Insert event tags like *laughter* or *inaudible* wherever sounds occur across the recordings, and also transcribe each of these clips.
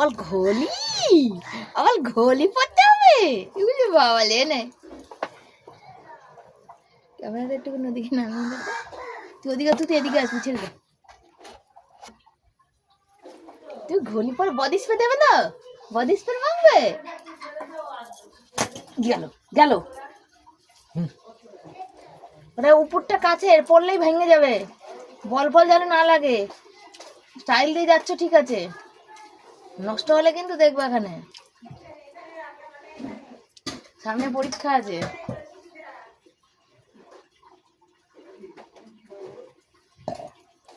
আবার ঘলি আবার ঘলি পড়তে হবে। এগুলো বাবা লে নে। ক্যামেরাটা একটু নদীকে নামিয়ে তুই ওদিকে তুই এদিকে আসবি ছেড়ে দে। তুই ঘলি পরে বডি স্প্রে দেবে তো? বডি স্প্রে মাখবে গেল গেল। ওটা উপরটা কাছে পড়লেই ভেঙে যাবে। বল ফল যেন না লাগে। স্টাইল দিয়ে যাচ্ছ ঠিক আছে। নষ্ট হলে কিন্তু দেখবে এখানে। সামনে পরীক্ষা আছে।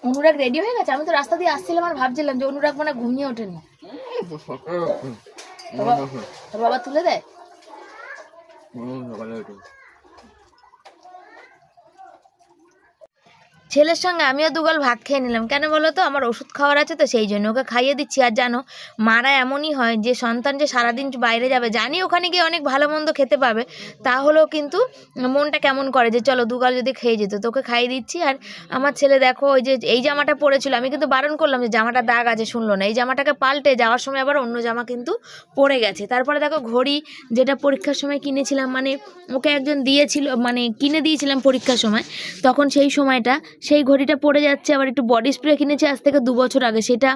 অনুরাগ রেডি হয়ে গেছে? আমি তো রাস্তা দিয়ে আসছিলাম আর ভাবছিলাম যে অনুরাগ মানে ঘুমিয়ে ওঠেনি। তোর বাবা- বাবা তুলে দেয়? ছেলের সঙ্গে আমিও দুগাল ভাত খেয়ে নিলাম। কেন বলো তো? আমার ওষুধ খাওয়ার আছে তো, সেই জন্য ওকে খাইয়ে দিচ্ছি। আর জানো, মারা এমনই হয় যে সন্তান যে সারাদিন বাইরে যাবে, জানি ওখানে গিয়ে অনেক ভালো মন্দ খেতে পাবে, তাহলেও কিন্তু মনটা কেমন করে যে চলো দুগাল যদি খেয়ে যেত। তোকে খাইয়ে দিচ্ছি। আর আমার ছেলে দেখো, ওই যে, এই জামাটা পরেছিল, আমি কিন্তু বারণ করলাম যে জামাটা দাগ আছে, শুনলো না। এই জামাটাকে পাল্টে যাওয়ার সময় আবার অন্য জামা কিন্তু পরে গেছে। তারপরে দেখো ঘড়ি যেটা পরীক্ষার সময় কিনেছিলাম মানে ওকে একজন দিয়েছিল মানে কিনে দিয়েছিলাম পরীক্ষার সময়, তখন সেই সময়টা সেই ঘড়িটা পড়ে যাচ্ছে, আবার একটু বডি স্প্রে কিনেছি আজ থেকে দু বছর আগে, সেটা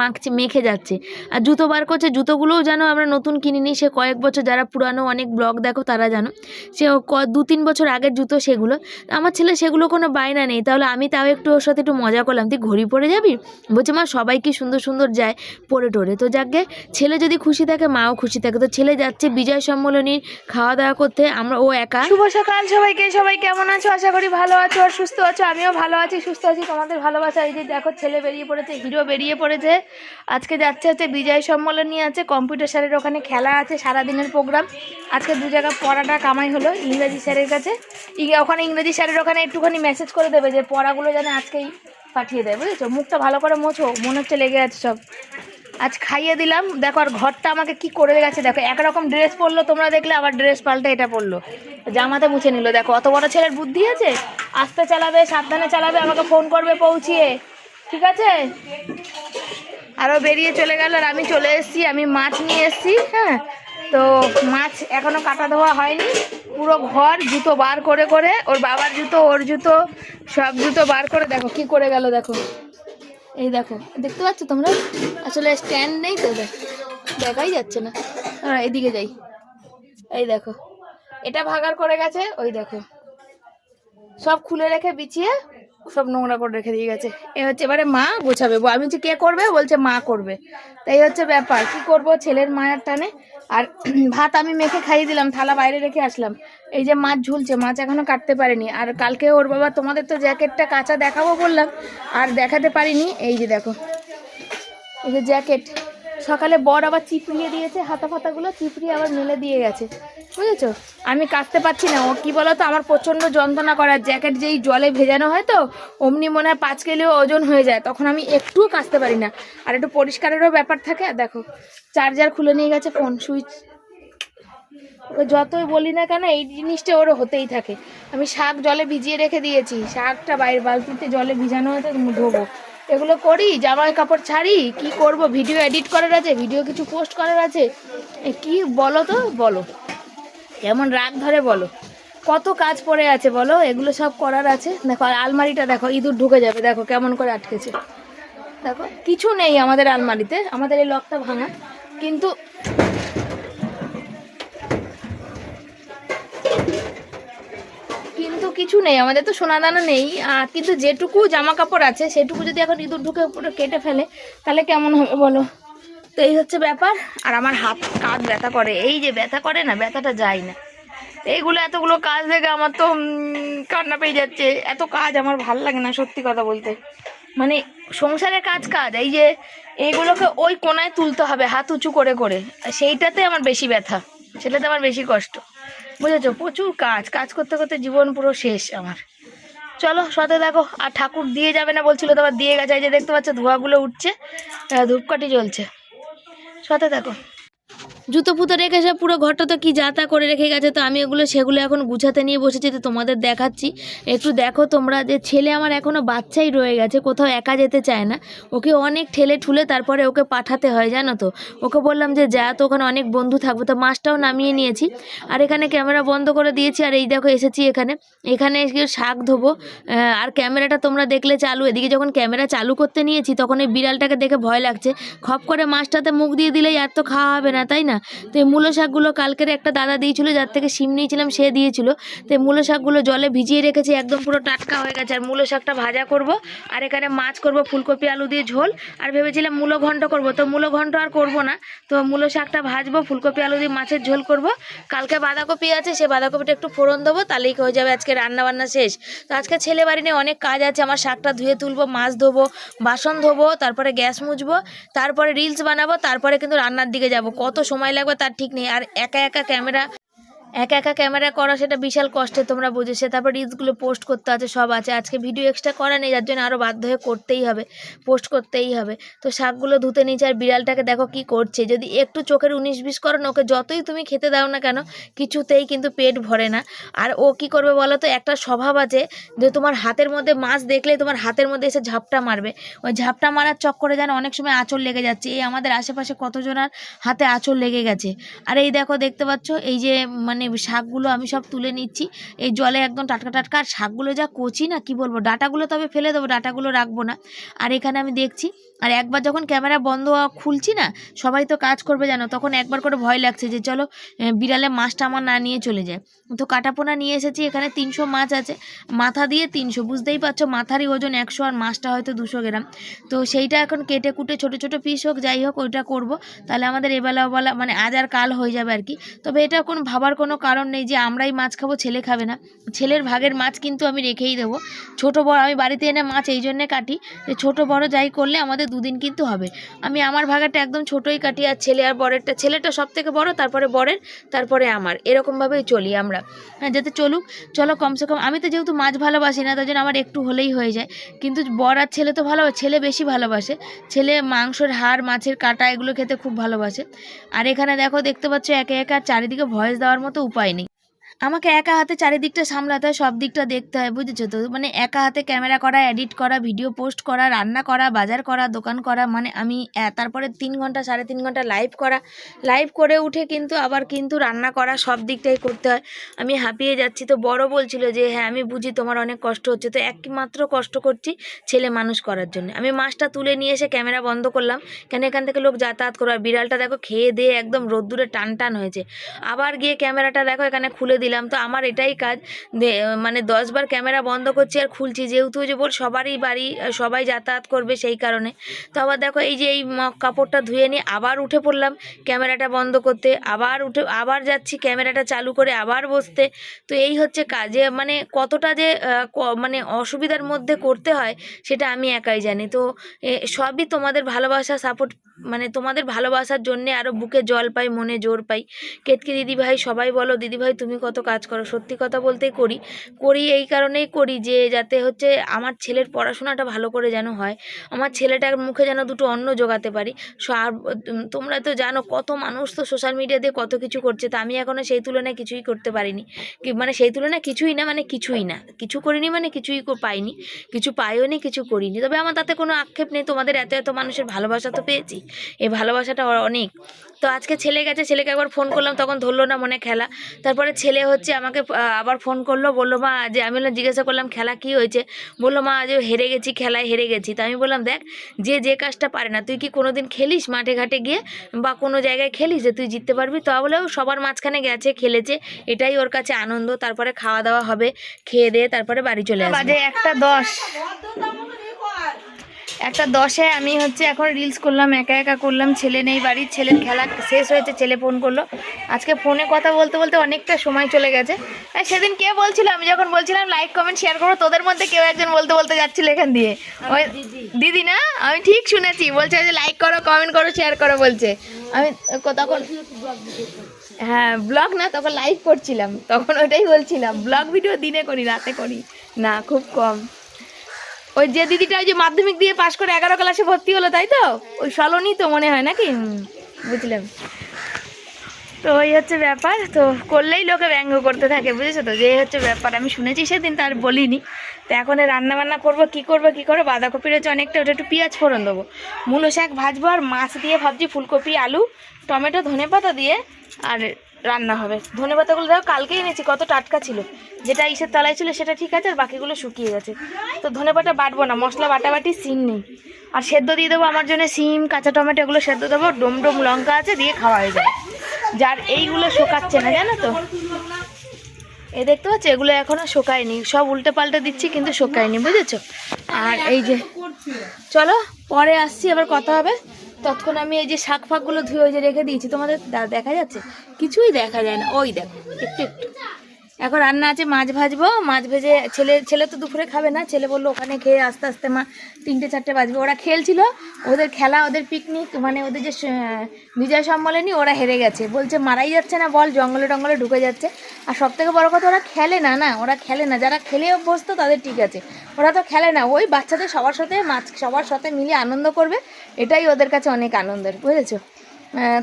মাখছে, মেখে যাচ্ছে। আর জুতো বার করছে, জুতোগুলোও জানো আমরা নতুন কিনিনি, সে কয়েক বছর যারা পুরানো অনেক ব্লগ দেখো তারা জানো, সে ক, দু তিন বছর আগের জুতো সেগুলো, আমার ছেলে সেগুলো কোনো বায়না নেই, তাহলে আমি তাও একটু ওর সাথে একটু মজা করলাম। তুই ঘড়ি পরে যাবি? বলছে, মা, সবাই কি সুন্দর সুন্দর যায় পরে টোরে। তো যাকে, ছেলে যদি খুশি থাকে, মাও খুশি থাকে। তো ছেলে যাচ্ছে বিজয় সম্মেলনীর খাওয়া দাওয়া করতে, আমরা, ও একা। শুভ সকাল সবাইকে, সবাই কেমন আছো? আশা করি ভালো আছো আর সুস্থ আছো। আমিও ভালো আছি, সুস্থ আছি, তোমাদের ভালোবাসা। এই যে দেখো, ছেলে বেরিয়ে পড়েছে, হিরো বেরিয়ে পড়েছে। আজকে যাচ্ছে হচ্ছে বিজয় সম্মেলনী আছে, কম্পিউটার স্যারের ওখানে খেলা আছে, সারাদিনের প্রোগ্রাম। আজকে দু জায়গায় পড়াটা কামাই হলো ইংরাজি স্যারের কাছে। ওখানে ইংরেজি স্যারের ওখানে একটুখানি মেসেজ করে দেবে যে, পড়াগুলো যেন আজকেই পাঠিয়ে দেয়, বুঝেছ? মুখটা ভালো করে মোছো, মনে হচ্ছে লেগে আছে সব। আজ খাইয়ে দিলাম। দেখো আর ঘরটা আমাকে কি করে গেছে দেখো, একরকম ড্রেস পরলো, তোমরা দেখলে আবার ড্রেস পাল্টে এটা পরলো। জামাতে মুছে নিল, দেখো, অত বড় ছেলের বুদ্ধি আছে? আস্তে চালাবে, সাবধানে চালাবে, আমাকে ফোন করবে, পৌঁছিয়ে। ঠিক আছে? আরও বেরিয়ে চলে গেল আর আমি চলে এসেছি, আমি মাছ নিয়ে এসেছি হ্যাঁ? তো মাছ এখনও কাটা ধোয়া হয়নি, পুরো ঘর জুতো বার করে করে, ওর বাবার জুতো, ওর জুতো, সব জুতো বার করে, দেখো কি করে গেল, দেখো। এই দেখো, দেখতে পাচ্ছ তোমরা? আসলে স্ট্যান্ড নেই তো, দেখ, দেখাই যাচ্ছে না। এদিকে যাই। এই দেখো, এটা ভাগার করে গেছে, ওই দেখো। সব খুলে রেখে বিছিয়ে, সব নোংরা করে রেখে দিয়ে গেছে। এ হচ্ছে এবারে মা গোছাবে আমি হচ্ছে কে করবে? বলছে, মা করবে। তাই হচ্ছে ব্যাপার, কি করব? ছেলের মায়ের টানে আর *clears throat* ভাত আমি মেখে খাইয়ে দিলাম, থালা বাইরে রেখে আসলাম। এই যে মাছ ঝুলছে, মাছ এখনও কাটতে পারেনি। আর কালকে ওর বাবা তোমাদের তো জ্যাকেটটা কাঁচা দেখাবো বললাম, আর দেখাতে পারিনি। এই যে দেখো, এই যে জ্যাকেট। সকালে বর আবার চিপড়িয়ে দিয়েছে হাতা ফাতাগুলো চিপড়িয়ে আবার মেলে দিয়ে গেছে। বুঝেছ? আমি কাচতে পারছি না। ও কি বলতো? আমার প্রচণ্ড যন্ত্রণা করার জ্যাকেট যেই জলে ভেজানো হয় তো, অমনি মনে হয় পাঁচ কেলেও ওজন হয়ে যায়। তখন আমি একটুও কাচতে পারি না। আর একটু পরিষ্কারেরও ব্যাপার থাকে। দেখো, চার্জার খুলে নিয়ে গেছে, ফোন, সুইচ। ও যতই বলি না কেন, এই জিনিসটা ওর হতেই থাকে। আমি শাক জলে ভিজিয়ে রেখে দিয়েছি। শাকটা বাইরে, বালতিতে জলে ভিজানো হয়তো ধোবো। এগুলো করি, জামাই কাপড় ছাড়ি, কি করব? ভিডিও এডিট করার আছে, ভিডিও কিছু পোস্ট করার আছে। কি বলো তো? বলো। কেমন রাগ ধরে বলো। কত কাজ পড়ে আছে বলো? এগুলো সব করার আছে। দেখো, আর আলমারিটা দেখো, ইঁদুর ঢুকে যাবে। দেখো, কেমন করে আটকেছে। দেখো, কিছু নেই আমাদের আলমারিতে। আমাদের এই লকটা ভাঙা। কিন্তু কিন্তু কিছু নেই, আমাদের তো সোনা দানা নেই। আর কিন্তু যেটুকু জামা কাপড় আছে, সেটুকু যদি এখন ইঁদুর ঢুকে পুরো কেটে ফেলে, তাহলে কেমন হবে বলো? তো এই হচ্ছে ব্যাপার। আর আমার হাত কাজ ব্যথা করে। এই যে ব্যথা করে না, ব্যথাটা যায় না। এইগুলো এতগুলো কাজ দেখে আমার তো কান্না পেয়ে যাচ্ছে। এত কাজ আমার ভালো লাগে না, সত্যি কথা বলতে। মানে সংসারের কাজ কাজ, এই যে এইগুলোকে ওই কোনায় তুলতে হবে, হাত উঁচু করে করে। সেইটাতে আমার বেশি ব্যথা। সেটাতে আমার বেশি কষ্ট। বুঝেছ? প্রচুর কাজ। কাজ করতে করতে জীবন পুরো শেষ আমার। চলো, সাথে দেখো। আর ঠাকুর দিয়ে যাবে না বলছিল তোমার দিয়ে গেছে। যে দেখতে পাচ্ছ, ধোঁয়াগুলো উঠছে। ধূপকাঠি জ্বলছে। সাথে দেখো। জুতো ফুতো রেখে সব পুরো ঘরটা তো কি যাতা করে রেখে গেছে, তো আমি এগুলো সেগুলো এখন গুছাতে নিয়ে বসেছি, তো তোমাদের দেখাচ্ছি। একটু দেখো তোমরা যে ছেলে আমার এখনও বাচ্চাই রয়ে গেছে, কোথাও একা যেতে চায় না। ওকে অনেক ঠেলে ঠুলে তারপরে ওকে পাঠাতে হয়, জানো তো। ওকে বললাম যে যা, তো ওখানে অনেক বন্ধু থাকবে, তো মাছটাও নামিয়ে নিয়েছি। আর এখানে ক্যামেরা বন্ধ করে দিয়েছি, আর এই দেখো এসেছি এখানে। এখানে শাক ধোবো আর ক্যামেরাটা তোমরা দেখলে চালু, এদিকে যখন ক্যামেরা চালু করতে নিয়েছি, তখন এই বিড়ালটাকে দেখে ভয় লাগছে। খপ করে মাছটাতে মুখ দিয়ে দিলেই আর তো খাওয়া হবে না, তাই না? তো এই মূলো শাকগুলো কালকের একটা দাদা দিয়েছিল, যার থেকে সিম নিয়েছিলাম সে দিয়েছিল। তো এই মূলো শাকগুলো জলে ভিজিয়ে রেখেছি, একদম পুরো টাটকা হয়ে গেছে। আর মূলো শাকটা ভাজা করব, আর এখানে মাছ করব, ফুলকপি, আলু দিয়ে ঝোল। আর ভেবেছিলাম মূলো ঘন্ট করব, তো মূলো ঘন্ট আর করব না। তো মূলো শাকটা ভাজবো, ফুলকপি, আলু দিয়ে মাছের ঝোল করব। কালকে বাঁধাকপি আছে, সে বাঁধাকপিটা একটু ফোড়ন দেবো, তাহলেই হয়ে যাবে আজকে রান্না বান্না শেষ। তো আজকে ছেলে বাড়ি নিয়ে অনেক কাজ আছে, আমার শাকটা ধুয়ে তুলবো, মাছ ধোবো, বাসন ধোবো, তারপরে গ্যাস মুছবো, তারপরে রিলস বানাবো, তারপরে কিন্তু রান্নার দিকে যাব। কত সময় লাগবে তার ঠিক নেই। আর একা একা ক্যামেরা একা একা ক্যামেরা করা সেটা বিশাল কষ্টে তোমরা বুঝে সে তারপর রিলসগুলো পোস্ট করতে আছে, সব আছে। আজকে ভিডিও এক্সট্রা করা নেই, যার জন্য আরও বাধ্য হয়ে করতেই হবে, পোস্ট করতেই হবে। তো শাকগুলো ধুতে নিচে আর বিড়ালটাকে দেখো কি করছে। যদি একটু চোখের উনিশ বিশ করো ওকে যতই তুমি খেতে দাও না কেন, কিছুতেই কিন্তু পেট ভরে না। আর ও কি করবে বলো তো, একটা স্বভাব আছে যে তোমার হাতের মধ্যে মাছ দেখলে তোমার হাতের মধ্যে এসে ঝাপটা মারবে। ওই ঝাপটা মারার চক্করে যেন অনেক সময় আঁচড় লেগে যাচ্ছে। এই আমাদের আশেপাশে কতজনার হাতে আঁচড় লেগে গেছে। আর এই দেখো, দেখতে পাচ্ছ, এই যে মানে শাকগুলো আমি সব তুলে নিচ্ছি। এই জলে একদম টাটকা টাটকা, আর শাকগুলো যা কচি না, কি বলব? ডাটাগুলো তবে ফেলে দেবো, ডাটাগুলো রাখব না। আর এখানে আমি দেখছি আর একবার যখন ক্যামেরা বন্ধ খুলছি না, সবাই তো কাজ করবে জানো, তখন একবার করে ভয় লাগছে যে চলো বিড়ালে মাছটা আমার না নিয়ে চলে যায়। তো কাটাপোনা নিয়ে এসেছি, এখানে তিনশো মাছ আছে। মাথা দিয়ে তিনশো, বুঝতেই পারছ মাথারই ওজন একশো আর মাছটা হয়তো দুশো গ্রাম। তো সেইটা এখন কেটে কুটে ছোটো ছোটো পিস হোক, যাই হোক, ওইটা করব। তাহলে আমাদের এবেলা ওবেলা মানে আজ আর কাল হয়ে যাবে আর কি। তবে এটা কোনো ভাবার কোনো কারণ নেই যে আমরাই মাছ খাব, ছেলে খাবে না। ছেলের ভাগের মাছ কিন্তু আমি রেখেই দেবো। ছোট বড়, আমি বাড়িতে এনে মাছ এই জন্যে কাটি। যে ছোটো বড় যাই করলে আমাদের দুদিন কিন্তু হবে। আমি আমার ভাগাটা একদম ছোটোই কাটি, আর ছেলে আর বরেরটা, ছেলেটা সব থেকে বড়, তারপরে বরের, তারপরে আমার। এরকমভাবেই চলি আমরা। হ্যাঁ যাতে চলুক, চলো কমসে কম, আমি তো যেহেতু মাছ ভালোবাসি না তাই জন্য আমার একটু হলেই হয়ে যায়। কিন্তু বর আর ছেলে তো ভালো, ছেলে বেশি ভালোবাসে। ছেলে মাংসের হাড়, মাছের কাটা, এগুলো খেতে খুব ভালোবাসে। আর এখানে দেখো, দেখতে পাচ্ছ একে একে চারিদিকে ভয়েস দেওয়ার মতো উপায় নেই। আমাকে একা হাতে চারিদিকটা সামলাতে হয়, সব দিকটা দেখতে হয়, বুঝেছ তো? মানে একা হাতে ক্যামেরা করা এডিট করা ভিডিও পোস্ট করা, রান্না করা, বাজার করা, দোকান করা মানে আমি তারপরে তিন ঘণ্টা, সাড়ে তিন ঘণ্টা লাইভ করা। লাইভ করে উঠে কিন্তু আবার কিন্তু রান্না করা, সব দিকটাই করতে হয়। আমি হাঁপিয়ে যাচ্ছি তো বড় বলছিল যে হ্যাঁ আমি বুঝি তোমার অনেক কষ্ট হচ্ছে। তো একমাত্র কষ্ট করছি ছেলে মানুষ করার জন্য। আমি মাছটা তুলে নিয়ে এসে ক্যামেরা বন্ধ করলাম। কেন এখান থেকে লোক যাতায়াত করে আর বিড়ালটা দেখো খেয়ে দিয়ে একদম রোদ্দুরে টান টান হয়েছে। আবার গিয়ে ক্যামেরাটা দেখো, এখানে খুলে দিলাম। তো আমার এটাই কাজ। মানে দশবার ক্যামেরা বন্ধ করছি আর খুলছি। যেহেতু যে বল, সবারই বাড়ি, সবাই যাতায়াত করবে সেই কারণে। তো আবার দেখো এই যে এই কাপড়টা ধুয়ে নিয়ে আবার উঠে পড়লাম ক্যামেরাটা বন্ধ করতে। আবার উঠে, আবার যাচ্ছি ক্যামেরাটা চালু করে আবার বসতে। তো এই হচ্ছে কাজে। মানে কতটা যে মানে অসুবিধার মধ্যে করতে হয়, সেটা আমি একাই জানি। তো সবই তোমাদের ভালোবাসা, সাপোর্ট মানে তোমাদের ভালোবাসার জন্যে আরও বুকে জল পাই, মনে জোর পাই। কেতকি দিদিভাই, সবাই বলো, দিদিভাই, তুমি কত কাজ করো। সত্যি কথা বলতেই করি করি এই কারণেই করি যে যাতে হচ্ছে আমার ছেলের পড়াশোনাটা ভালো করে যেন হয়, আমার ছেলেটার মুখে যেন দুটো অন্ন জোগাতে পারি। সো আর তোমরা তো জানো কত মানুষ তো সোশ্যাল মিডিয়া দিয়ে কত কিছু করছে, তা আমি এখনও সেই তুলনায় কিছুই করতে পারিনি। মানে সেই তুলনায় কিছুই না মানে কিছুই না। কিছু করিনি মানে কিছুই পাইনি। কিছু পাইও নি, কিছু করিনি। তবে আমার তাতে কোনো আক্ষেপ নেই, তোমাদের এত এত মানুষের ভালোবাসা তো পেয়েছি। এই ভালোবাসাটা অনেক। তো আজকে ছেলে গেছে, ছেলেকে একবার ফোন করলাম, তখন ধরলো না মনে খেলা। তারপরে ছেলে হচ্ছে আমাকে আবার ফোন করল বলল মা যে আমি বললাম জিজ্ঞাসা করলাম খেলা কি হয়েছে? বলল মা যে হেরে গেছি খেলায় হেরে গেছি। তো আমি বললাম দেখ যে যে কাজটা পারে না তুই কি কোনো দিন খেলিস মাঠে ঘাটে গিয়ে? বা কোনো জায়গায় খেলিস যে তুই জিততে পারবি? তো বলেও সবার মাঝখানে গেছে খেলেছে এটাই ওর কাছে আনন্দ। তারপরে খাওয়া দাওয়া হবে খেয়ে দিয়ে তারপরে বাড়ি চলে আসবে। বাজে একটা দশ। একটা দশে আমি হচ্ছে এখন রিলস করলাম একা একা করলাম ছেলে নেই বাড়ির ছেলের খেলা শেষ হয়েছে ছেলে ফোন করল। আজকে ফোনে কথা বলতে বলতে অনেকটা সময় চলে গেছে। আর সেদিন কে বলছিল? আমি যখন বলছিলাম লাইক কমেন্ট শেয়ার করো তোদের মধ্যে কেউ একজন বলতে বলতে যাচ্ছিল এখান দিয়ে। ওই দিদি। না? আমি ঠিক শুনেছি। বলছে যে লাইক করো কমেন্ট করো শেয়ার করো বলছে। আমি তখন হ্যাঁ ব্লগ না তখন লাইভ করছিলাম। তখন ওটাই বলছিলাম ব্লগ ভিডিও দিনে করি রাতে করি। না খুব কম। ওই যে দিদিটা ওই যে মাধ্যমিক দিয়ে পাশ করে এগারো ক্লাসে ভর্তি হলো, তাই তো? ওই সলনি তো মনে হয় নাকি? বুঝলাম। তো এই হচ্ছে ব্যাপার, তো করলেই লোকে ব্যঙ্গ করতে থাকে, বুঝেছ তো? যে হচ্ছে ব্যাপার, আমি শুনেছি সেদিন, তার বলিনি। তো এখন রান্না বান্না করব, কি করব কি করব? বাঁধাকপির হচ্ছে অনেকটা, ওটা একটু পেঁয়াজ ফোড়ন দেবো। মূলো শাক ভাজবো, আর মাছ দিয়ে ভাবছি ফুলকপি, আলু, টমেটো, ধনেপাতা দিয়ে, আর রান্না হবে। ধনেপাতাগুলো দেখো কালকে এনেছি, কত টাটকা ছিল। যেটা ইসের তলায় ছিল, সেটা ঠিক আছে, আর বাকিগুলো শুকিয়ে গেছে। তো ধনেপাতা বাটবো না, মশলা বাটাবাটি সিম নেই। আর সেদ্ধ দিয়ে দেবো আমার জন্য সিম, কাঁচা টমেটো, এগুলো সেদ্ধ দেবো, ডোম ডোম লঙ্কা আছে, দিয়ে খাওয়া হয়ে যাবে। যার এইগুলো শোকাচ্ছে না, জানো তো? এ দেখতে পাচ্ছ, এগুলো এখনও শোকায়নি। সব উল্টে পাল্টে দিচ্ছি, কিন্তু শোকায়নি, বুঝেছ? আর এই যে, চলো, পরে আসছি আবার কথা হবে। ততক্ষণ আমি এই যে শাক ফাকগুলো ধুয়ে ওই যে রেখে দিয়েছি, তোমাদের দেখা যাচ্ছে? কিছুই দেখা যায় না। ওই দেখো, একটু একটু। এখন রান্না আছে, মাছ ভাজবো, মাছ ভেজে ছেলে ছেলে তো দুপুরে খাবে না, ছেলে বলল ওখানে খেয়ে আস্তে আস্তে মা তিনটে, চারটে বাজবে। ওরা খেলছিল, ওদের খেলা, ওদের পিকনিক মানে ওদের যে বিজয় সম্মেলনী ওরা হেরে গেছে। বলছে, মারাই যাচ্ছে না, বল, জঙ্গলে টঙ্গলে ঢুকে যাচ্ছে। আর সব থেকে বড়ো কথা, ওরা খেলে না না, ওরা খেলে না। যারা খেলে অভ্যস্ত, তাদের ঠিক আছে। ওরা তো খেলে না। ওই বাচ্চাদের সবার সাথে মাছ, সবার সাথে মিলে আনন্দ করবে, এটাই ওদের কাছে অনেক আনন্দের, বুঝেছ?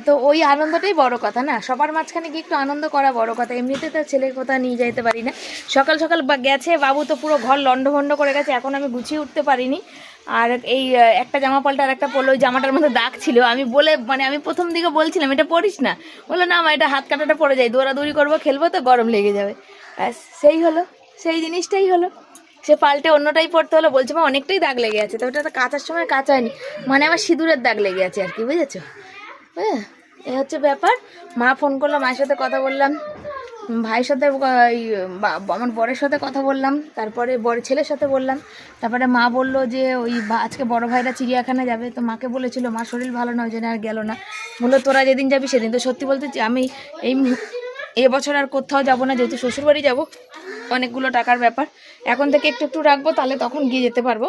তো ওই আনন্দটাই বড় কথা, না? সবার মাঝখানে গিয়ে একটু আনন্দ করা বড় কথা। এমনিতে তো ছেলের কথা নিয়ে যাইতে পারি না। সকাল সকাল গেছে, বাবু তো পুরো ঘর লন্ডভন্ড করে গেছে, এখন আমি গুছিয়ে উঠতে পারিনি। আর এই একটা জামা পাল্টা আর একটা পরলো, ওই জামাটার মধ্যে দাগ ছিল। আমি বলে মানে আমি প্রথম দিকে বলছিলাম, এটা পরিস না। বলল, না আমার এটা হাত কাটাটা পড়ে যায়, দৌড়াদৌড়ি করব, খেলব তো, গরম লেগে যাবে। সেই হলো, সেই জিনিসটাই হলো। সে পাল্টে অন্যটাই পড়তে হলো, বলছে, মা, অনেকটাই দাগ লেগে আছে। তো ওটা তো কাচার সময় কাচায়নি মানে আমার সিঁদুরের দাগ লেগে আছে আর কি, বুঝেছ? হ্যাঁ এ হচ্ছে ব্যাপার। মা ফোন করল, মায়ের সাথে কথা বললাম। ভাইয়ের সাথে আমার বরের সাথে কথা বললাম। তারপরে বড় ছেলের সাথে বললাম। তারপরে মা বলল যে, ওই আজকে বড় ভাইরা চিড়িয়াখানা যাবে। তো মাকে বলেছিল, মা, শরীর ভালো না ওই জন্য আর গেল না। বলল, তোরা যেদিন যাবি সেদিন। তো সত্যি বলতে আমি এই এবছর আর কোথাও যাব না। যেহেতু শ্বশুরবাড়ি যাব, অনেকগুলো টাকার ব্যাপার। এখন থেকে একটু একটু রাখব, তাহলে তখন গিয়ে যেতে পারব।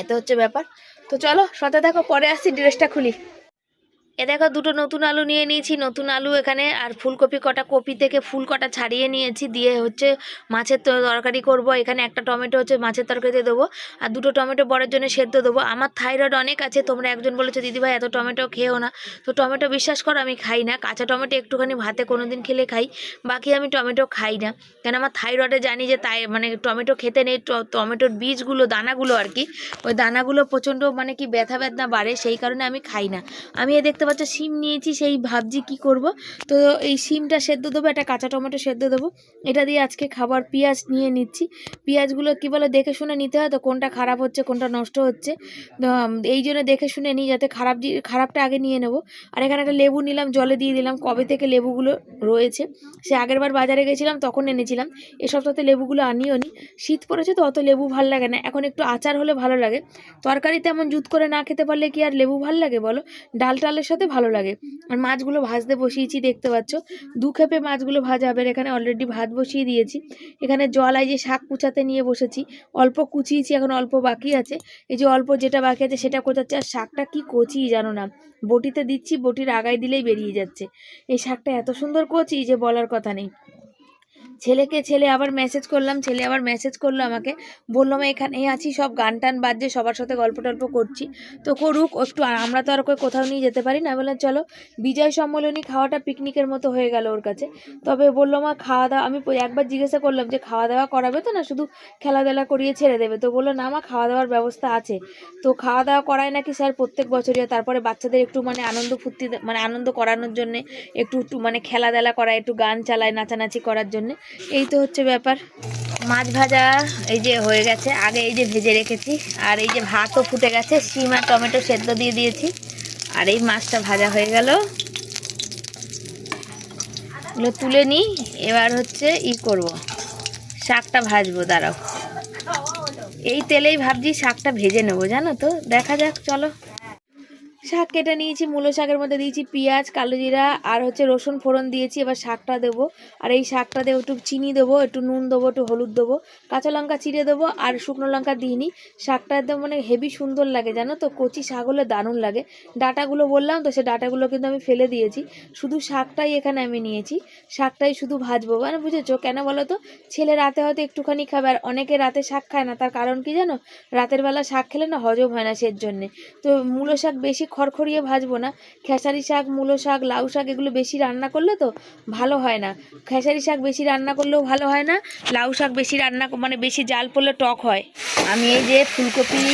এতে হচ্ছে ব্যাপার। তো চলো, সাথে দেখো পরে আসছি, ড্রেসটা খুলি। এ দেখো দুটো নতুন আলু নিয়ে নিয়েছি, নতুন আলু এখানে, আর ফুলকপি কটা কপি থেকে ফুল কটা ছাড়িয়ে নিয়েছি, দিয়ে হচ্ছে মাছের তরকারি করব। এখানে একটা টমেটো হচ্ছে মাছের তরকারিতে দেবো, আর দুটো টমেটো বড়ের জন্য সেদ্ধ দেবো। আমার থাইরয়েড অনেক আছে, তোমরা একজন বলেছ দিদিভাই এত টমেটো খেয়েও না। তো টমেটো বিশ্বাস করো, আমি খাই না। কাঁচা টমেটো একটুখানি ভাতে কোনো দিন খেলে খাই, বাকি আমি টমেটো খাই না। কেন আমার থাইরয়েডে জানি যে তাই মানে টমেটো খেতে নেই টমেটোর বীজগুলো, দানাগুলো আর কি, ওই দানাগুলো প্রচণ্ড মানে কি ব্যথা ব্যথা বাড়ে, সেই কারণে আমি খাই না। আমি এ দেখতে পাচ্ছ সিম নিয়েছি, সেই ভাবছি কি করব। তো এই সিমটা সেদ্ধ দেবো, একটা কাঁচা টমেটো সেদ্ধ দেবো। এটা দিয়ে আজকে খাবার পেঁয়াজ নিয়ে নিচ্ছি। পেঁয়াজগুলো কী বলে, দেখে শুনে নিতে হয় তো কোনটা খারাপ হচ্ছে, কোনটা নষ্ট হচ্ছে। এই জন্য দেখে শুনে নিই, যাতে খারাপ খারাপটা আগে নিয়ে নেব। আর এখানে একটা লেবু নিলাম, জলে দিয়ে দিলাম, কবে থেকে লেবুগুলো রয়েছে। সে আগের বার বাজারে গেছিলাম, তখন এনেছিলাম। এ সপ্তাহে লেবুগুলো আনিও নি। শীত পড়েছে তো, অত লেবু ভালো লাগে না। এখন একটু আচার হলে ভালো লাগে। তরকারি তেমন জুত করে না খেতে পারলে কি আর লেবু ভালো লাগে বলো? ডাল টালের ভালো লাগে। আর মাছগুলো ভাজতে বসিয়েছি, দেখতে পাচ্ছ। দু খেপে মাছগুলো ভাজা হবে এখানে অলরেডি ভাত বসিয়ে দিয়েছি। এখানে জল আই যে শাক কুচাতে নিয়ে বসেছি। অল্প কুচিয়েছি, এখন অল্প বাকি আছে। এই যে অল্প যেটা বাকি আছে, সেটা কোচাচ্ছে আর শাকটা কি কচি জানো না। বটিতে দিচ্ছি, বটির আগায় দিলেই বেরিয়ে যাচ্ছে। এই শাকটা এত সুন্দর কচি যে বলার কথা নেই। ছেলেকে ছেলে আবার মেসেজ করলাম, ছেলে আবার মেসেজ করল আমাকে। বললাম এখানে আছি, সব গান টান বাজছে, সবার সাথে গল্প টল্প করছি। তো করুক, একটু আমরা তো আর কোথাও নিয়ে যেতে পারি না। বললাম, চলো, বিজয় সম্মেলনী খাওয়াটা পিকনিকের মতো হয়ে গেল ওর কাছে। তবে বলল, মা খাওয়া দাওয়া আমি একবার জিজ্ঞাসা করলাম যে খাওয়া দাওয়া করাবে তো না? শুধু খেলাধুলা করিয়ে ছেড়ে দেবে। তো বলল, না, মা খাওয়া দাওয়ার ব্যবস্থা আছে। তো খাওয়া দাওয়া করায় নাকি স্যার প্রত্যেক বছরই তারপরে বাচ্চাদের একটু মানে আনন্দ ফুর্তি মানে আনন্দ করানোর জন্যে, একটু একটু মানে খেলাধুলা করায়, একটু গান চালায়, নাচানাচি করার জন্যে। এই তো হচ্ছে ব্যাপার। মাছ ভাজা এই যে হয়ে গেছে। আগে এই যে ভেজে রেখেছি, আর এই যে ভাতও ফুটে গেছে। শিম আর টমেটো সেদ্ধ দিয়ে দিয়েছি। আর এই মাছটা ভাজা হয়ে গেল। এগুলো তুলে নিই এবার হচ্ছে ই করব। শাকটা ভাজবো, দাঁড়াও। এই তেলেই ভাবছি শাকটা ভেজে নেব, জানো তো? দেখা যাক, চলো। শাক কেটে নিয়েছি, মূলো শাকের মধ্যে দিয়েছি পেঁয়াজ, কালো জিরা আর হচ্ছে রসুন ফোড়ন দিয়েছি, এবার শাকটা দেবো। আর এই শাকটা দেবো একটু চিনি দেবো, একটু নুন দেবো, একটু হলুদ দেবো, কাঁচা লঙ্কা চিড়ে দেবো আর শুকনো লঙ্কা দিইনি। শাকটা একদম মানে হেভি সুন্দর লাগে, জানো তো? কচি শাক হলে দারুণ লাগে। ডাটাগুলো বললাম তো, সে ডাটাগুলো কিন্তু আমি ফেলে দিয়েছি। শুধু শাকটাই এখানে আমি নিয়েছি। শাকটাই শুধু ভাজবো। মানে বুঝেছ? কেন বলো তো? ছেলে রাতে হয়তো একটুখানি খাবে আর অনেকে রাতে শাক খায় না। তার কারণ কি জানো? রাতের বেলা শাক খেলে না হজম হয় না সের জন্যে তো মূলো শাক বেশি খড়খড়িয়ে ভাজবো না। খেসারি শাক, মূলো শাক, লাউ শাক এগুলো বেশি রান্না করলে তো ভালো হয় না। খেসারি শাক বেশি রান্না করলেও ভালো হয় না, লাউ শাক বেশি রান্না মানে বেশি জাল পড়লে টক হয়। আমি এই যে ফুলকপি,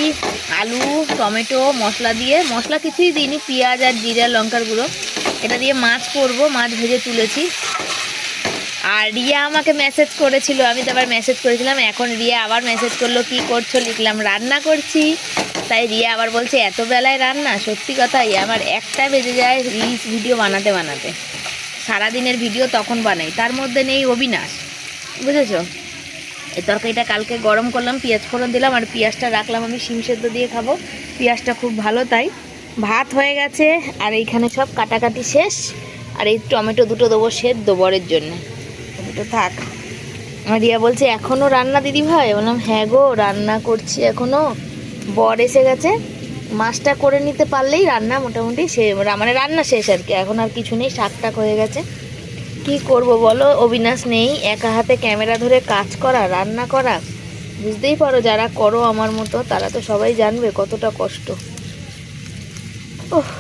আলু, টমেটো, মশলা দিয়ে, মশলা কিছুই দিইনি, পেঁয়াজ আর জিরা, লঙ্কার গুঁড়ো। এটা দিয়ে মাছ করব, মাছ ভেজে তুলেছি। আর রিয়া আমাকে মেসেজ করেছিল, আমি তো আবার মেসেজ করেছিলাম, এখন রিয়া আবার মেসেজ করল, কি করছ? লিখলাম, রান্না করছি। তাই রিয়া আবার বলছে, এত বেলায় রান্না? সত্যি কথাই আমার একটা বেজে যায় রিলস ভিডিও বানাতে বানাতে। সারাদিনের ভিডিও তখন বানাই। তার মধ্যে নেই অবিনাশ। বুঝেছ? এই তরকারিটা কালকে গরম করলাম, পেঁয়াজ ফোড়ন দিলাম, আর পেঁয়াজটা রাখলাম আমি শিম সেদ্ধ দিয়ে খাব। পেঁয়াজটা খুব ভালো তাই। ভাত হয়ে গেছে, আর এইখানে সব কাটাকাটি শেষ। আর এই টমেটো দুটো দেবো সেদ্ধ বরের জন্য। দুটো থাক। রিয়া বলছে এখনও রান্না দিদি ভাই বললাম হ্যাঁ গো, রান্না করছি এখনও বর এসে গেছে। মাছটা করে নিতে পারলেই রান্না মোটামুটি সে মানে রান্না শেষ আর কি। এখন আর কিছু নেই শাক টাক হয়ে গেছে। কি করব বলো? অবিনাশ নেই, একা হাতে ক্যামেরা ধরে কাজ করা, রান্না করা। বুঝতেই পারো যারা করো আমার মতো, তারা তো সবাই জানবে কতটা কষ্ট। ওহ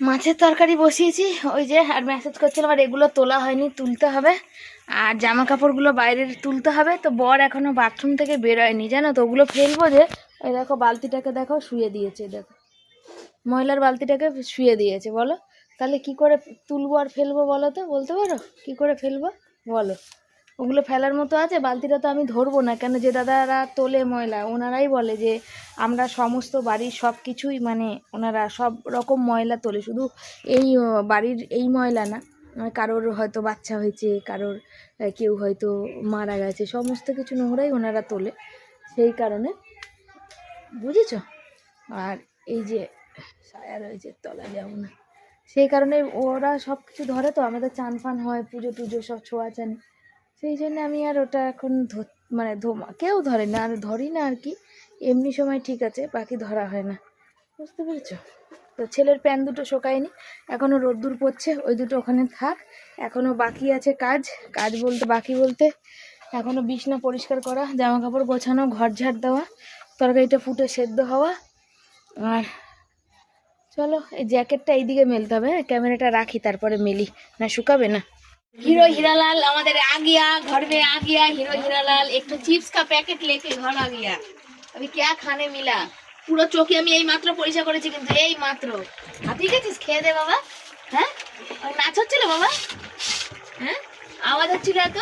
মাছের তরকারি বসিয়েছি, ওই যে, আর মেসেজ করছিলাম আর এগুলো তোলা হয়নি, তুলতে হবে। আর জামা কাপড়গুলো বাইরের তুলতে হবে। তো বর এখনও বাথরুম থেকে বেরোয়নি, জানো তো, ওগুলো ফেলব যে ওই দেখো, বালতিটাকে দেখো, শুয়ে দিয়েছে, দেখো। ময়লার বালতিটাকে শুয়ে দিয়েছে, বলো। তাহলে কি করে তুলবো আর ফেলব, বলো তো? বলতে পারো? কি করে ফেলব? বলো। ওগুলো ফেলার মতো আছে, বালতিটা তো আমি ধরবো না। কেন যে দাদারা তোলে ময়লা, ওনারাই বলে যে আমরা সমস্ত বাড়ির সব কিছুই মানে ওনারা সব রকম ময়লা তোলে। শুধু এই বাড়ির এই ময়লা না মানে কারোর হয়তো বাচ্চা হয়েছে, কারোর কেউ হয়তো মারা গেছে, সমস্ত কিছু নোংরাই ওনারা তোলে। সেই কারণে, বুঝেছ? আর এই যে সায়া রয়েছে, তলা যাব না। সেই কারণে ওরা সব কিছু ধরে তো, আমাদের চান ফান হয়, পুজো টুজো সব ছোঁয়া চান সেই জন্য আমি আর ওটা এখন মানে ধোমা কেউ ধরে না, আর ধরি না আর কি। এমনি সময় ঠিক আছে, বাকি ধরা হয় না। বুঝতে পেরেছ? তো ছেলের প্যান্ট দুটো শোকায়নি এখনও রোদ্দুর পড়ছে, ওই দুটো ওখানে থাক। এখনও বাকি আছে কাজ কাজ বলতে বাকি বলতে এখনও বিছনা পরিষ্কার করা জামা কাপড় গোছানো, ঘর ঝাড় দেওয়া, তরকারিটা ফুটে সেদ্ধ হওয়া, আর চলো, এই জ্যাকেটটা এইদিকে মেলতে হবে হ্যাঁ? ক্যামেরাটা রাখি, তারপরে মেলি। না, শুকাবে না। हीरो हीरालाल हमारे आ गया घर में आ गया हीरो हीरालाल एक तो चिप्स का पैकेट लेके घर आ गया अभी क्या खाने मिला পুরো চোখে আমি এই মাত্র পরিষ্কার করেছি কিন্তু এই মাত্র হাতিয়ে গেছিস খেয়ে দে বাবা হ্যাঁ ওই নাচ হচ্ছিল বাবা হ্যাঁ আওয়াজ হচ্ছিল এত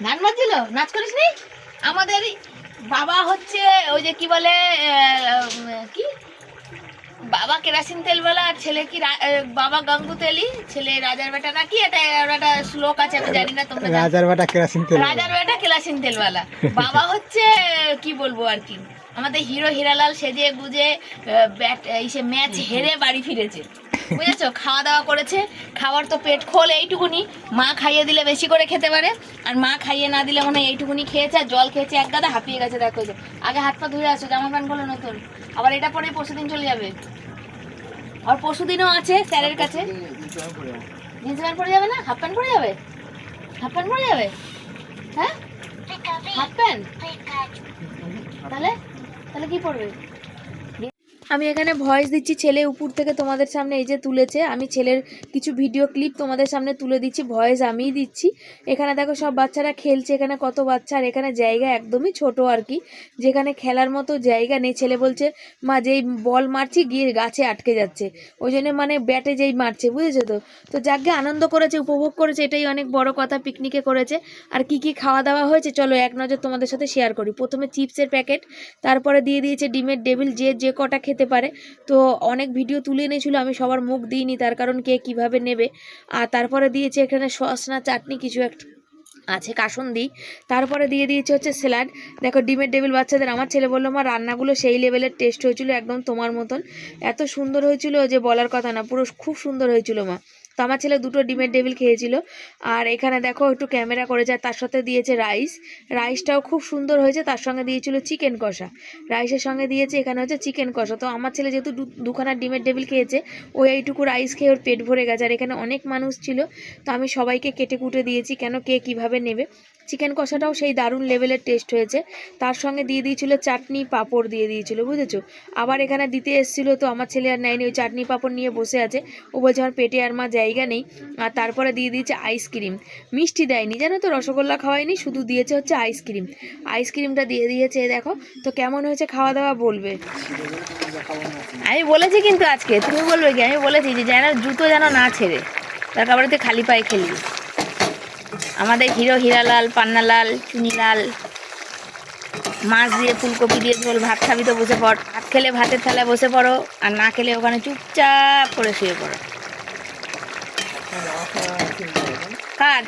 গান বাজছিল নাচ করিস নি আমাদের বাবা হচ্ছে ওই যে কি বলে আহ, উম, কি বাবা কেরাসিন তেলওয়ালা আর ছেলে কি বাবা গঙ্গু তেলি ছেলে রাজার বেটা নাকি? এটা একটা শ্লোক আছে আমি জানি না তোমরা রাজার বেটা কেরাসিন তেল রাজার বেটা কেরাসিন তেলওয়ালা। বাবা হচ্ছে কি বলব আর কি? আমাদের হিরো হিরালাল সেজে গুজে ইসে ম্যাচ হেরে বাড়ি ফিরেছে। বুঝেছ? খাওয়া দাওয়া করেছে। খাওয়ার তো পেট খোল এইটুকুনি। মা খাইয়ে দিলে বেশি করে খেতে পারে। আর মা খাইয়ে না দিলে মনে হয় এইটুকুনি খেয়েছে আর জল খেয়েছে এক গাদা, হাঁপিয়ে গেছে, দেখো যে। আগে হাত পা ধুয়ে আসো, জামা প্যান্টগুলো নতুন। আবার এটা পরে পরশু দিন চলে যাবে। আর পরশু দিনও আছে স্যারের কাছে। জিন্স প্যান্ট পরে যাবে না? হাফ প্যান্ট পরে যাবে? হাফ প্যান্ট পরে যাবে? হ্যাঁ? Half pant? তাহলে তাহলে কি পড়বে? আমি এখানে ভয়েস দিচ্ছি ছেলে উপর থেকে তোমাদের সামনে এই যে তুলেছে। আমি ছেলের কিছু ভিডিও ক্লিপ তোমাদের সামনে তুলে দিচ্ছি ভয়েস আমিই দিচ্ছি। এখানে দেখো সব বাচ্চারা খেলছে, এখানে কত বাচ্চা, আর এখানে জায়গা একদমই ছোট আর কি। যেখানে খেলার মতো জায়গা নেই, ছেলে বলছে, মা, যেই বল মারছি, গিয়ে গাছে আটকে যাচ্ছে। ওই জন্য মানে ব্যাটে যেই মারছে, বুঝেছ তো? তো যাকে আনন্দ করেছে, উপভোগ করেছে, এটাই অনেক বড় কথা পিকনিকে করেছে। আর কি কি খাওয়া দাওয়া হয়েছে, চলো এক নজর তোমাদের সাথে শেয়ার করি। প্রথমে চিপসের প্যাকেট তারপরে দিয়ে দিয়েছে ডিমের ডেবিল যে যে কটা খেতে পারে। তো অনেক ভিডিও তুলে এনেছিল, আমি সবার মুখ দিইনি, তার কারণ কে কীভাবে নেবে। আর তারপরে দিয়েছে এখানে সসনা চাটনি কিছু একটা আছে কাসুন্দি। তারপরে দিয়ে দিয়েছে হচ্ছে স্যালাড। দেখো ডিমের ডেবিল বাচ্চাদের, আমার ছেলে বলল আমার রান্নাগুলো সেই লেভেলের টেস্ট হয়েছিল, একদম তোমার মতন। এত সুন্দর হয়েছিল যে বলার কথা না, পুরো খুব সুন্দর হয়েছিল মা। তো আমার ছেলে দুটো ডিমের টেবিল খেয়েছিল। আর এখানে দেখো একটু ক্যামেরা করে যায় তার সাথে দিয়েছে রাইস। রাইসটাও খুব সুন্দর হয়েছে, তার সঙ্গে দিয়েছিল চিকেন কষা। রাইসের সঙ্গে দিয়েছে এখানে হচ্ছে চিকেন কষা। তো আমার ছেলে যেহেতু দুখানা ডিমের টেবিল খেয়েছে ওই এইটুকু রাইস খেয়ে ওর পেট ভরে গেছে। আর এখানে অনেক মানুষ ছিল, তো আমি সবাইকে কেটে কুটে দিয়েছি, কেন কে কীভাবে নেবে। চিকেন কষাটাও সেই দারুণ লেভেলের টেস্ট হয়েছে। তার সঙ্গে দিয়ে দিয়েছিল চাটনি পাঁপড় দিয়ে দিয়েছিল, বুঝেছ? আবার এখানে দিতে এসেছিল তো আমার ছেলে আর নেয়নি, ওই চাটনি পাঁপড় নিয়ে বসে আছে। ও বলছে আমার পেটে আর মা জায়গা নেই। আর তারপরে দিয়ে দিয়েছে আইসক্রিম মিষ্টি দেয়নি, জানো তো? রসগোল্লা খাওয়ায়নি, শুধু দিয়েছে হচ্ছে আইসক্রিম আইসক্রিমটা দিয়ে দিয়েছে, দেখো। তো কেমন হয়েছে খাওয়া দাওয়া বলবে? আমি বলেছি কিন্তু আজকে, তুমি বলবে কি? আমি বলেছি যে যেন জুতো যেন না ছেড়ে, তার কাপড়ে খালি পায়ে খেলবি আমাদের হিরো হীরালাল পান্নালাল চুনিলাল মাছ দিয়ে ফুলকপি দিয়ে ঝোল ভাত খাবি তো বসে পড়। ভাত খেলে ভাতের থালায় বসে পড়ো আর না খেলে ওখানে চুপচাপ করে শুয়ে পড়ো। কার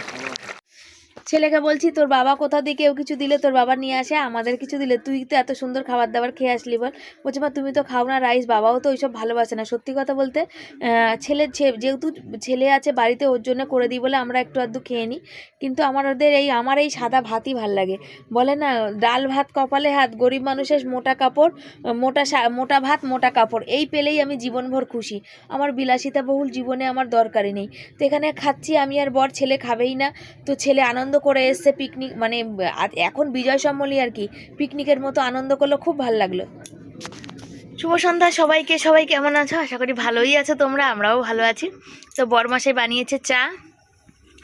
ছেলেকে বলছি, তোর বাবা কোথা দিয়ে কেউ কিছু দিলে তোর বাবা নিয়ে আসে, আমাদের কিছু দিলে। তুই তো এত সুন্দর খাবার দাবার খেয়ে আসলি বল। বলছে, মা, তুমি তো খাও না রাইস, বাবাও তো ওইসব ভালোবাসে না। সত্যি কথা বলতে ছেলে যেহেতু ছেলে আছে বাড়িতে, ওর জন্য করে দিই বলে আমরা একটু আধটু খেয়ে নিই। কিন্তু আমার ওদের এই, আমার এই সাদা ভাতই ভালো লাগে। বলে না, ডাল ভাত কপালে হাত, গরিব মানুষের মোটা কাপড়, মোটা মোটা ভাত, মোটা কাপড়, এই পেলেই আমি জীবনভর খুশি। আমার বিলাসিতা বহুল জীবনে আমার দরকারই নেই। তো এখানে খাচ্ছি, আমি আর বর ছেলে খাবেই না। তো ছেলে আনন্দ করে এসছে পিকনিক মানে এখন বিজয় সম্মলি আর কি পিকনিকের মতো আনন্দ করল, খুব ভালো লাগল। শুভ সন্ধ্যা সবাইকে, সবাই কেমন আছো? আশা করি ভালোই আছো তোমরা, আমরাও ভালো আছি। তো বরমাসে বানিয়েছে চা,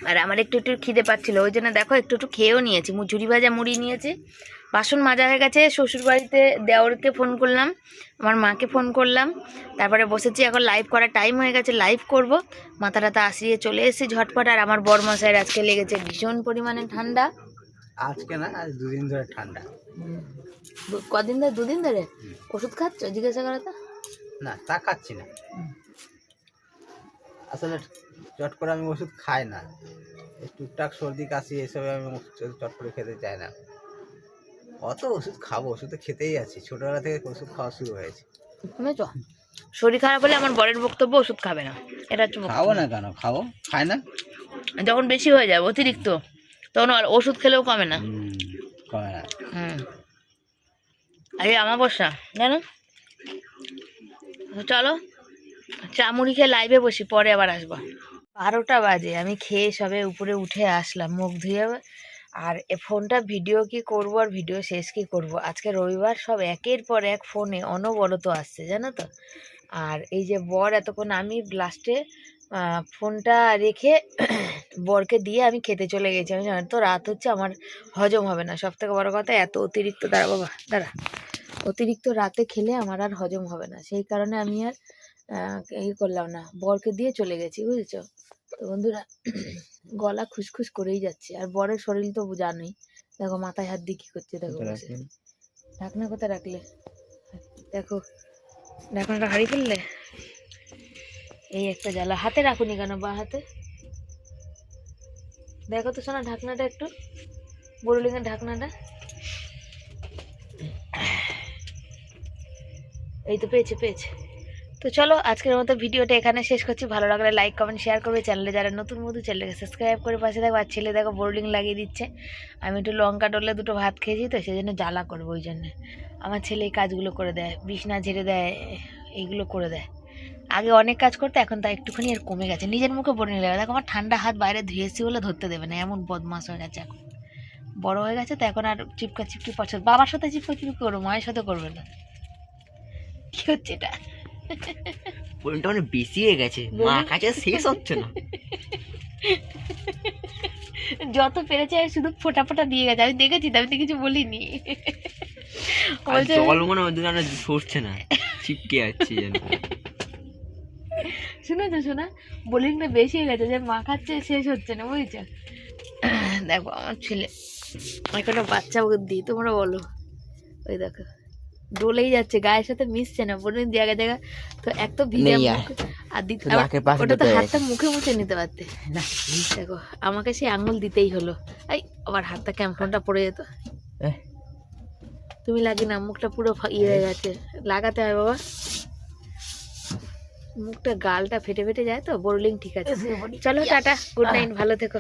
আর আমার একটু একটু খিদে পাচ্ছিলো, ওই জন্য দেখো একটু একটু খেয়েও নিয়েছি ঝুড়ি ভাজা মুড়ি নিয়েছি। বাসন মাজা হয়ে গেছে শ্বশুর বাড়িতে দেওরকে ফোন করলাম আমার মাকে ফোন করলাম তারপরে বসেছি এখন লাইভ করার টাইম হয়ে গেছে লাইভ করব। মাথা টাথা আসিয়ে চলে এসেছি ঝটপট আর আমার বরমাসায়ের আজকে লেগেছে ভীষণ পরিমাণে ঠান্ডা। আজকে না আজ দুদিন ধরে ঠান্ডা। কদিন ধরে দুদিন ধরে? ওষুধ খাচ্ছ? জিজ্ঞাসা করো তো। না তা খাচ্ছি না। আসলে চট করে আমি ওষুধ খাই না। টুকটাক সর্দি কাশি এসবে আমি ওষুধ চট করে খেতে চাই না। অত ওষুধ খাব ওষুধ তো খেতেই আছি। ছোটবেলা থেকে ওষুধ খাওয়া শুরু হয়েছে। শরীর খারাপ হলে আমার বরের বক্তব্য ওষুধ খাবে না। এটা হচ্ছে খাব না কেন? খাব? খাই না? যখন বেশি হয়ে যাবে অতিরিক্ত তখন আর ওষুধ খেলেও কমে না। খাবে না। হুম। আরে আমাবস্যা জানো? চলো চা মুড়ি খেয়ে লাইভে বসি পরে আবার আসব। বারোটা বাজে আমি খেয়ে সবে উপরে উঠে আসলাম মুখ ধুয়ে আর এ ফোনটা ভিডিও কি করব আর ভিডিও শেষ কি করব? আজকে রবিবার, সব একের পর এক ফোনে অনবরত আসছে, জানো তো? আর এই যে বর এতক্ষণ আমি লাস্টে ফোনটা রেখে *clears throat* বরকে দিয়ে আমি খেতে চলে গেছি। আমি জানি তো, রাত হচ্ছে, আমার হজম হবে না। সব থেকে বড় কথা, এত অতিরিক্ত, দাঁড়া বাবা, দাঁড়া। অতিরিক্ত রাতে খেলে আমার আর হজম হবে না। সেই কারণে আমি আর এই করলাম না, বরকে দিয়ে চলে গেছি, বুঝেছ? তো বন্ধুরা *clears throat* গলা খুসখুস করেই যাচ্ছে। আর বরের শরীর তো জানোই। দেখো মাথায় হাত দিয়ে কি করছে দেখো ঢাকনা কোথায় রাখলে? দেখো ঢাকনাটা হারিয়ে ফেললে এই একটা জ্বালা। হাতে রাখুনি কেন বা হাতে? দেখো তো শোনা ঢাকনাটা একটু। বড়লিঙ্গের ঢাকনাটা। এই তো পেয়েছে পেয়েছে। তো চলো, আজকের মতো ভিডিওটা এখানে শেষ করছি। ভালো লাগলে লাইক কমেন্ট শেয়ার করবে। চ্যানেলে যারা নতুন মধু চ্যানেলকে সাবস্ক্রাইব করে পাশে দেখো আর ছেলে দেখো বোর্ডিং লাগিয়ে দিচ্ছে। আমি একটু লঙ্কা টলে দুটো ভাত খেয়েছি, তো সেই জন্য জ্বালা করব ওই জন্য। আমার ছেলে এই কাজগুলো করে দেয়, বিছনা ঝেড়ে দেয়, এইগুলো করে দেয়। আগে অনেক কাজ করতে, এখন তা একটুখানি আর কমে গেছে। নিজের মুখে বলে নিলে দেখো, আমার ঠান্ডা হাত বাইরে ধুয়েছি বলে ধরতে দেবে না। এমন বদমাস হয়ে গেছে এখন। বড় হয়ে গেছে, তো এখন আর চিপকা চিপকি পছন্দ বাবার সাথে চিপকা চিপকি করব, মায়ের সাথে করবে না। কি হচ্ছে এটা? ফোনটা অনেক বেশি হয়ে গেছে। মা কাছে শেষ হচ্ছে না। যত পেরেছে আর শুধু ফোটা ফোটা দিয়ে গেছে। আমি দেখেছি আমি তো কিছু বলিনি। জল মনে হয় ওদিকে সরছে না। চিপকে যাচ্ছে যেন। শুনেছো শোনা। বোলিংটা বেশি হয়ে গেছে যে মা খাচ্ছে শেষ হচ্ছে না বুঝছ? দেখো আমার ছেলে এখনও বাচ্চা বুদ্ধি তোমরা বলো। ওই দেখো। ডলেই যাচ্ছে গায়ের সাথে মিশছে না বোনের জায়গা জায়গা তো এক তো ভিজে আর। পাশে ওটা তো হাতটা মুখে মুখে নিতে পারতে। দেখো আমাকে সেই আঙুল দিতেই হলো। এই আবার হাতটা ক্যাম্পনটা পড়ে যেত। তুমি লাগি না মুখটা পুরো ইয়ে হয়ে গেছে। লাগাতে হয় বাবা। মুখটা গালটা ফেটে ফেটে যায় তো বোরলিং ঠিক আছে। চলো টাটা গুড নাইট ভালো থেকো।